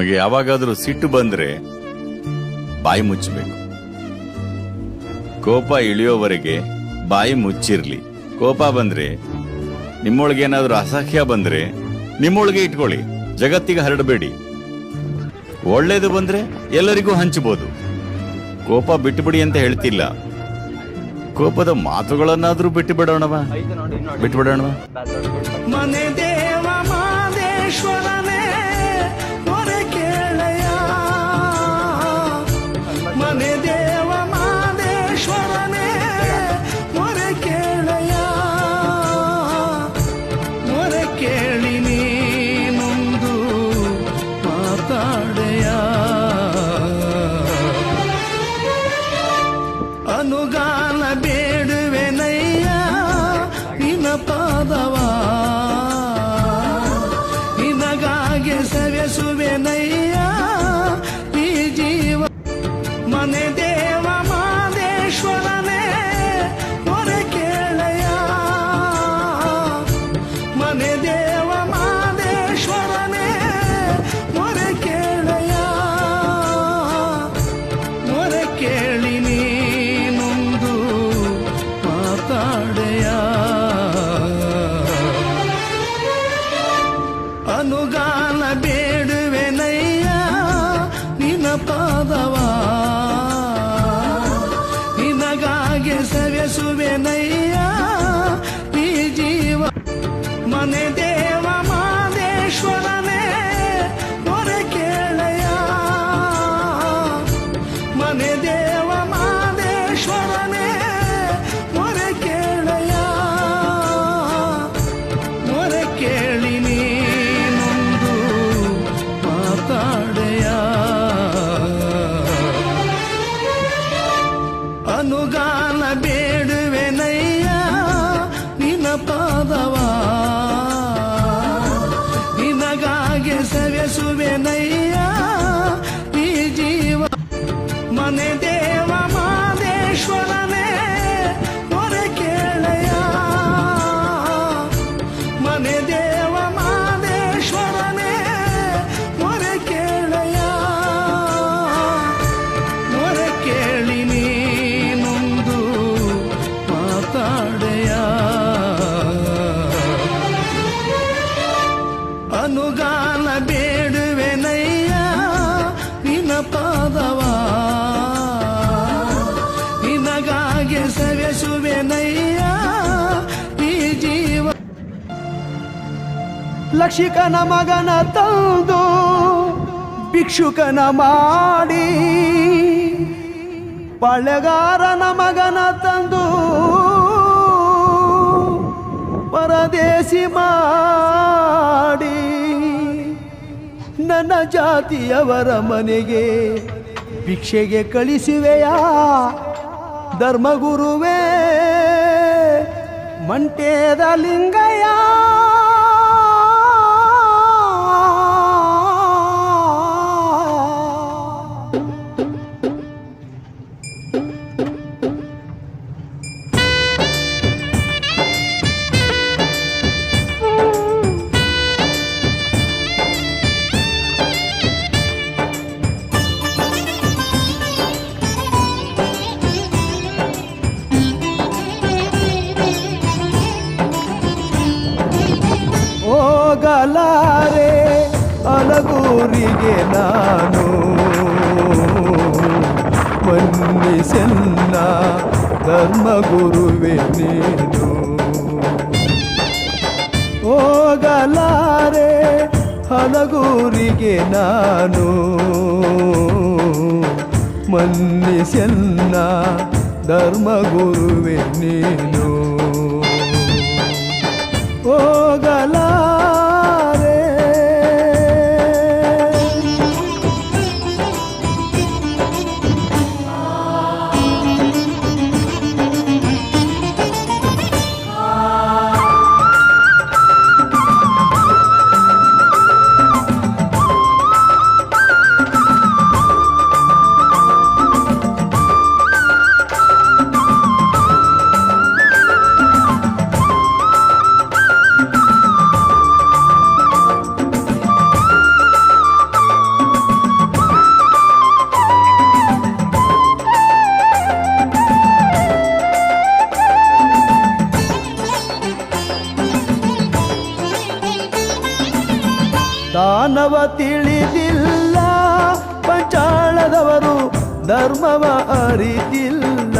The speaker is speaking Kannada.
ನಮಗೆ ಯಾವಾಗಾದರೂ ಸಿಟ್ಟು ಬಂದ್ರೆ ಬಾಯಿ ಮುಚ್ಚಬೇಕು. ಕೋಪ ಇಳಿಯೋವರೆಗೆ ಬಾಯಿ ಮುಚ್ಚಿರ್ಲಿ. ಕೋಪ ಬಂದ್ರೆ ನಿಮ್ಮೊಳಗೆ ಏನಾದರೂ ಅಸಹ್ಯ ಬಂದ್ರೆ ನಿಮ್ಮೊಳಗೆ ಇಟ್ಕೊಳ್ಳಿ. ಜಗತ್ತಿಗೆ ಹರಡಬೇಡಿ. ಒಳ್ಳೇದು ಬಂದ್ರೆ ಎಲ್ಲರಿಗೂ ಹಂಚಬಹುದು ಕೋಪ ಬಿಟ್ಟುಬಿಡಿ ಅಂತ ಹೇಳ್ತಿಲ್ಲ. ಕೋಪದ ಮಾತುಗಳನ್ನಾದ್ರೂ ಬಿಟ್ಟು ಬಿಡೋಣವ ಬಿಟ್ಟು ಬಿಡೋಣವ ಬೇಡುವೆನಯ್ಯ ನಿನ್ನ ಪಾದವ ಪಾದವ ನಿನಗಾಗಿ ಸವೆಸುವೆನಯ್ಯ ಈ ಜೀವ ಮನೆ ನಿನಗಾಗಿ ಸವೆಸುವೆನಯ್ಯ ಈ ಜೀವ ಮನೆ ದೇವ ಮಾದೇಶ್ವರನೇ, ಮೊರೆ ಕೇಳಯ ಮನೆ ದೇವ ಮಾದೇಶ್ವರನೇ, ಮೊರೆ ಕೇಳಯ ಮೊರೆ ಕೇಳಿ ಅನುಗಾಲ ಬೇಡುವೆನಯ್ಯ ನಿನ ಪಾದವ? ನಿನಗಾಗಿ ಸವೆಸುವೆನಯ್ಯ ಈ ಜೀವ ಲಕ್ಷಿಕನ ಮಗನ ತಂದು ಭಿಕ್ಷುಕನ ಮಾಡಿ ಪಳೆಗಾರನ ಮಗನ ತಂದು ಪರದೇಶಿ ಮಾಡಿ. ನನ್ನ ಜಾತಿಯವರ ಮನೆಗೆ ಭಿಕ್ಷೆಗೆ ಕಳಿಸುವೆಯಾ? ಧರ್ಮಗುರುವೇ ಮಂಟೇದ ಲಿಂಗಯ್ಯ? ಹೋಗಲಾರೆ ಅಲಗೂರಿಗೆ ನಾನು. ಮನ್ನಿಸೆನ್ನ ಧರ್ಮಗುರುವೆ ನೀನು. ಹೋಗಲಾರೆ ಹಲಗೂರಿಗೆ ನಾನು. ಮನ್ನಿಸೆನ್ನ ಧರ್ಮಗುರುವೆ ನೀನು. ಹೋಗಲಾರೆ ದಾನವ ತಿಳಿದಿಲ್ಲ ಪಂಚಾಳದವರು ಧರ್ಮವ ಅರಿತಿಲ್ಲ.